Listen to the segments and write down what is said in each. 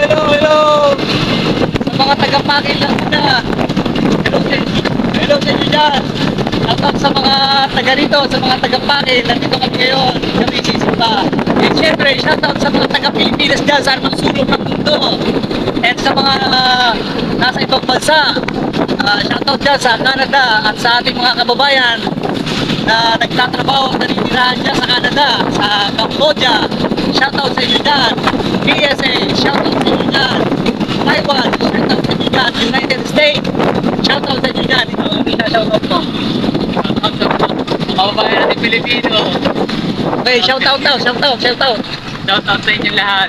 hello, hello! Sa mga taga-pakil lang na. Hello, hello sa inyo dyan. Shoutout sa mga taga rito, sa mga taga-pakil. Nandito kami ngayon. Kami sisimba. And syempre, shoutout sa mga taga-Pilipinas dyan sa anumang sulok ng mundo. And sa mga ah, nasa ibang bansa. ah, shoutout dyan sa Canada at sa ating mga kababayan na nagtatrabaho at naninirahan dyan sa Canada, sa Cambodia. Shoutout sa inyo dyan. PSA, shoutout sa inyo dyan. Taiwan, shoutout sa inyo dyan. United States, shoutout sa inyo dyan. Ito ang isa-shoutout ko. Shoutout sa mga kababayan natin Pilipino. Okay, shoutout daw, shoutout, shoutout. Shoutout sa inyo lahat.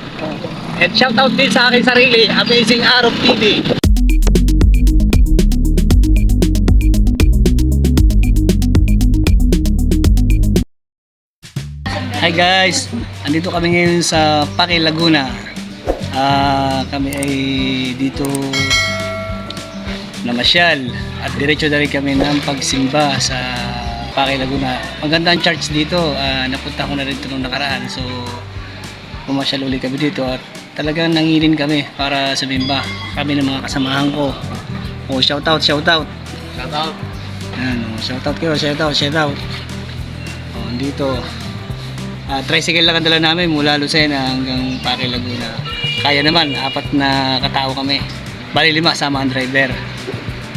And shoutout din sa aking sarili, Amazing Arab TV. Hi guys, andito kami ngayon sa Paki Laguna. Ah, kami ay dito namasyal at diretso na rin kami ng pagsimba sa Paki Laguna. Maganda ang church dito. Ah, napunta ko na rin ito nung nakaraan. So, pumasyal ulit kami dito at talagang nangilin kami para sa bimba. Kami ng mga kasamahan ko. Oh, shout out, shout out. Shoutout. Yan, oh, shout out kayo, shout out, shout out. Oh, dito. Ah, tricycle lang ang dala namin mula Lucena hanggang Paki Laguna. Kaya naman, apat na katao kami. Bali lima sama ang driver.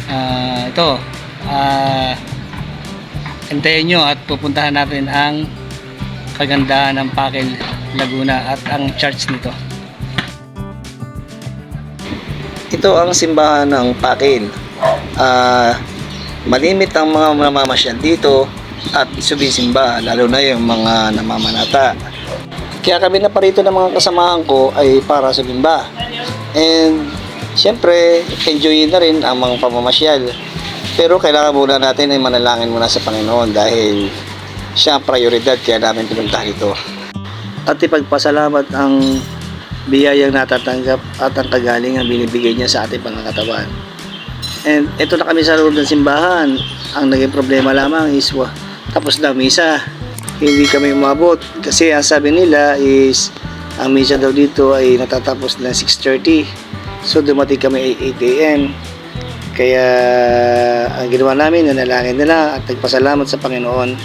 Ah, ito. Ah, hintayin nyo at pupuntahan natin ang kagandahan ng Pakil Laguna at ang church nito. Ito ang simbahan ng Pakil. Ah, malimit ang mga namamasyal dito at sumisimba, lalo na yung mga namamanata. Kaya kami na parito ng mga kasamahan ko ay para sa bimba. And syempre, enjoyin na rin ang mga pamamasyal. Pero kailangan muna natin ay manalangin muna sa Panginoon dahil siya ang prioridad kaya namin pinuntahan ito. At ipagpasalamat ang biyayang natatanggap at ang kagalingan binibigay niya sa ating pangangatawan. And ito na kami sa loob ng simbahan. Ang naging problema lamang is tapos na misa. Hindi kami umabot kasi ang sabi nila is ang misa daw dito ay natatapos na 6.30. So dumating kami ay 8 a.m. Kaya ang ginawa namin, nanalangin na lang at nagpasalamat sa Panginoon.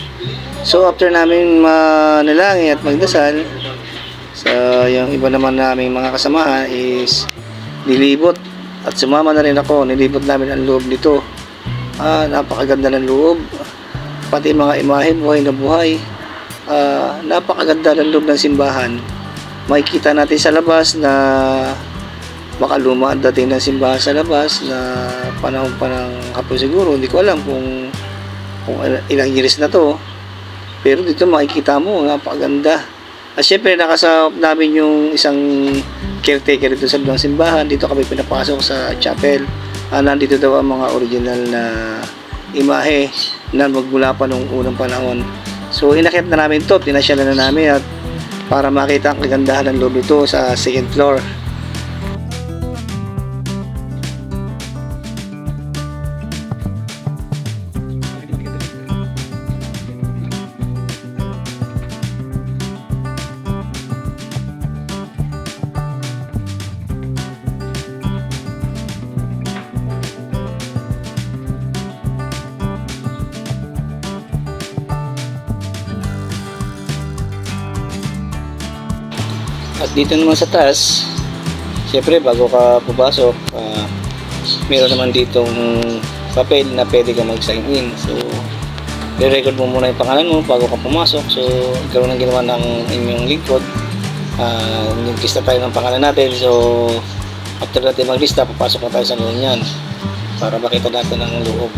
So after namin manalangin at magdasal, So, yung iba naman naming mga kasamahan is nilibot at sumama na rin ako. Nilibot namin ang loob nito. Ah, napakaganda ng loob. Pati mga imahe buhay na buhay. Ah, napakaganda ng loob ng simbahan. Makikita natin sa labas na makaluma ang dating ng simbahan sa labas na panahon pa ng hapon siguro. Hindi ko alam kung, kung ilang years na to. Pero dito makikita mo, napakaganda. At syempre nakasama namin yung isang caretaker dito sa loob ng simbahan. Dito kami pinapasok sa chapel. Ah, nandito daw ang mga original na imahe na magmula pa nung unang panahon. So inakit na namin to, pinasyalan na namin at para makita ang kagandahan ng loob nito sa second floor. Dito naman sa taas, syempre bago ka pumasok, ah, meron naman ditong papel na pwede ka mag-sign in. So, i-record mo muna yung pangalan mo bago ka pumasok. So, ikaw nang ginawa ng inyong lingkod. Uh, Nag-lista tayo ng pangalan natin. So, after natin maglista, papasok na tayo sa loob niyan para makita natin ang loob.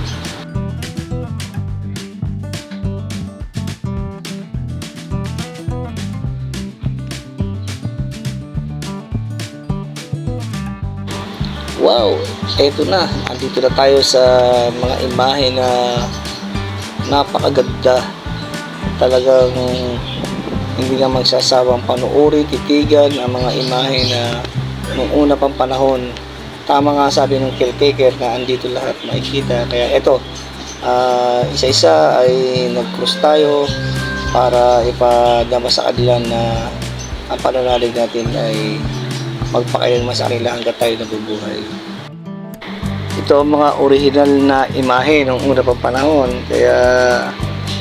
Wow, eto na. Andito na tayo sa mga imahe na napakaganda. Talagang hindi ka magsasawang panuuri, titigan ang mga imahe na nung una pang panahon. Tama nga sabi ng caretaker na andito lahat makikita. Kaya eto, ah, isa-isa ay nag-cross tayo para ipadama sa kanila na ang pananalig natin ay magpakailanman sa kanila hanggat tayo nabubuhay. Ito ang mga original na imahe ng una pang panahon. Kaya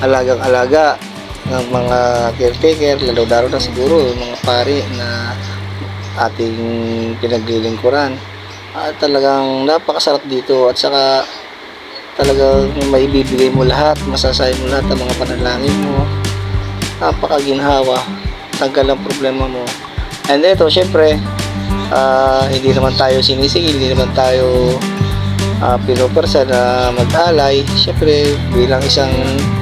alagang-alaga ng mga caretaker, lalo-lalo na siguro mga pari na ating pinaglilingkuran. At talagang napakasarap dito at saka talagang maibibigay mo lahat, masasay mo lahat ng mga panalangin mo. Napakaginhawa, tanggal ang problema mo. And ito, syempre, ah, hindi naman tayo sinisingil, hindi naman tayo uh, pinupersa na mag-alay. Syempre, bilang isang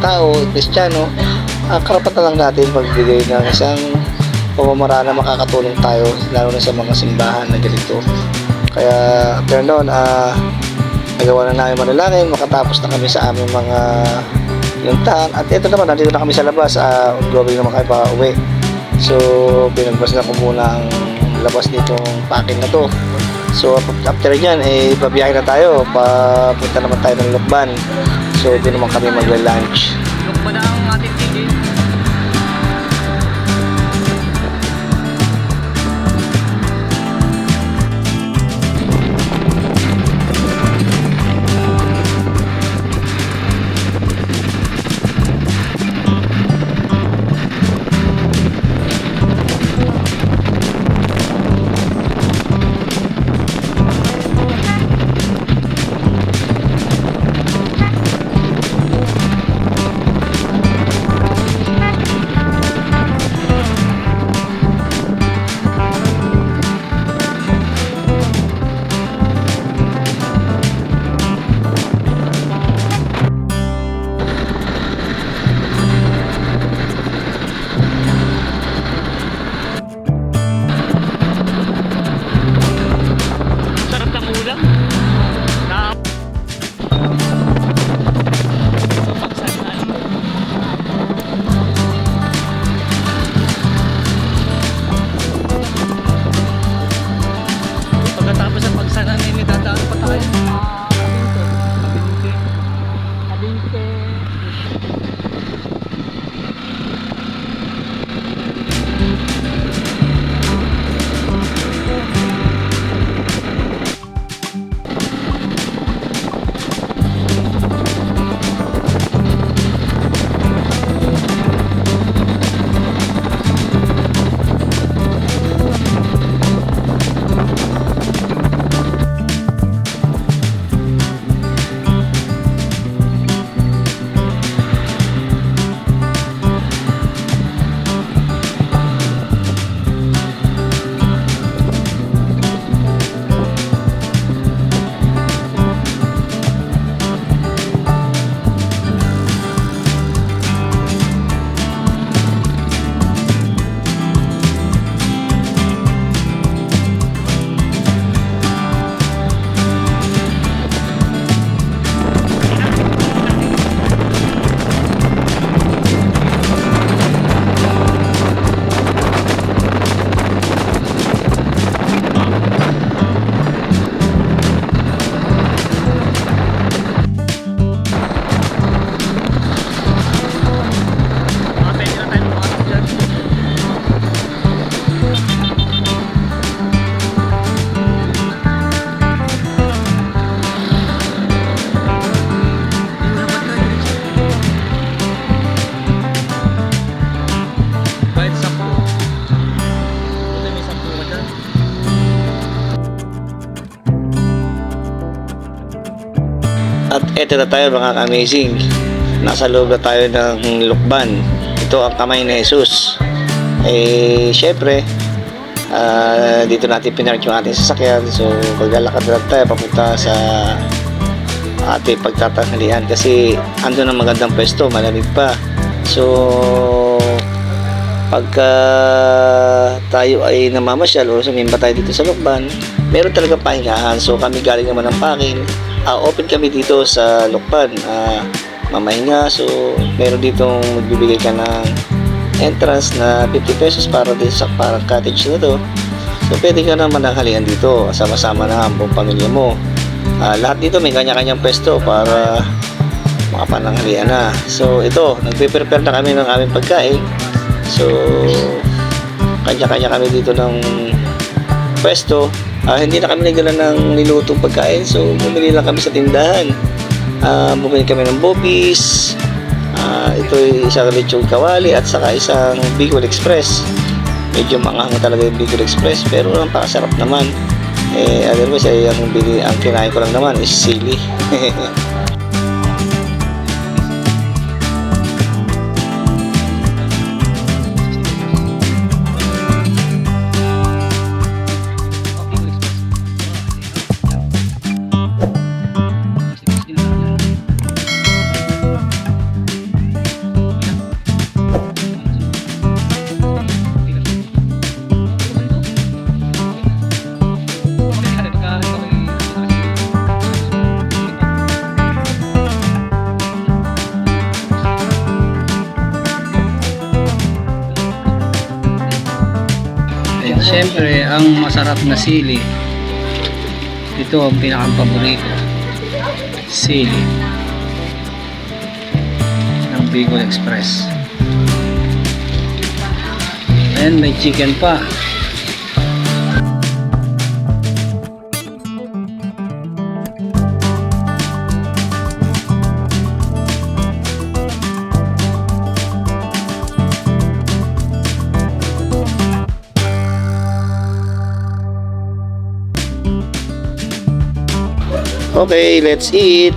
tao, kristyano, uh, karapatan lang natin magbigay ng isang pamamaraan na makakatulong tayo, lalo na sa mga simbahan na ganito. Kaya, after noon, ah, nagawa na namin manalangin, makatapos na kami sa aming mga yuntahan. At ito naman, nandito na kami sa labas, uh, going naman kayo pa uwi. So, pinagbas na ko muna ang labas nitong pakin na to. So, after nyan, eh, babiyahe na tayo. Papunta naman tayo ng Lukban. So, doon naman kami magla-lunch. Eto na tayo mga amazing Nasa loob na tayo ng lukban. Ito ang kamay ni Jesus. Eh, syempre, ah, dito natin pinark yung ating sasakyan. So, maglalakad lang tayo papunta sa ating pagtatanghalian kasi ando ng magandang pwesto, malamig pa. So, pagka tayo ay namamasyal o sumimba tayo dito sa Lukban, meron talaga pahingahan. So kami galing naman ng Pakin, ah, open kami dito sa Lukban, ah, mamahinga. So meron ditong magbibigay ka ng entrance na 50 pesos para din sa parang cottage na to. So pwede ka naman nanghalian dito, sama-sama na ang buong pamilya mo. Ah, lahat dito may kanya-kanyang pwesto para makapananghalian na. So ito, nagpe-prepare na kami ng aming pagkain. So, kanya-kanya kami dito ng pwesto, ah, hindi na kami nagdala ng nilutong pagkain. So, bumili lang kami sa tindahan. Ah, bumili kami ng bopis, ah, ito ay isang lechong kawali at saka isang Bicol Express. Medyo manghang talaga yung Bicol Express pero napakasarap naman. Eh, otherwise, ay ang, bili, ang kinain ko lang naman is sili. And syempre, ang masarap na sili, ito ang pinakang paborito. Sili ng Bicol Express. And may chicken pa. Okay, let's eat.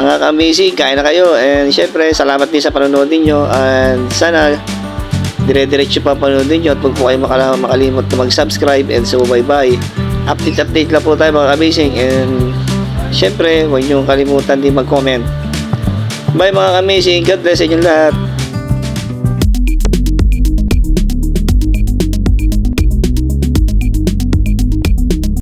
Mga ka-amazing, kain na kayo. And syempre, salamat din sa panonood ninyo. And sana, dire-diretso pa panonood ninyo. At huwag po kayo makala- makalimot na mag-subscribe. And so, bye-bye. Update-update lang po tayo mga ka-amazing. And syempre, huwag nyo kalimutan din mag-comment. Bye mga ka-amazing. God bless sa inyo lahat.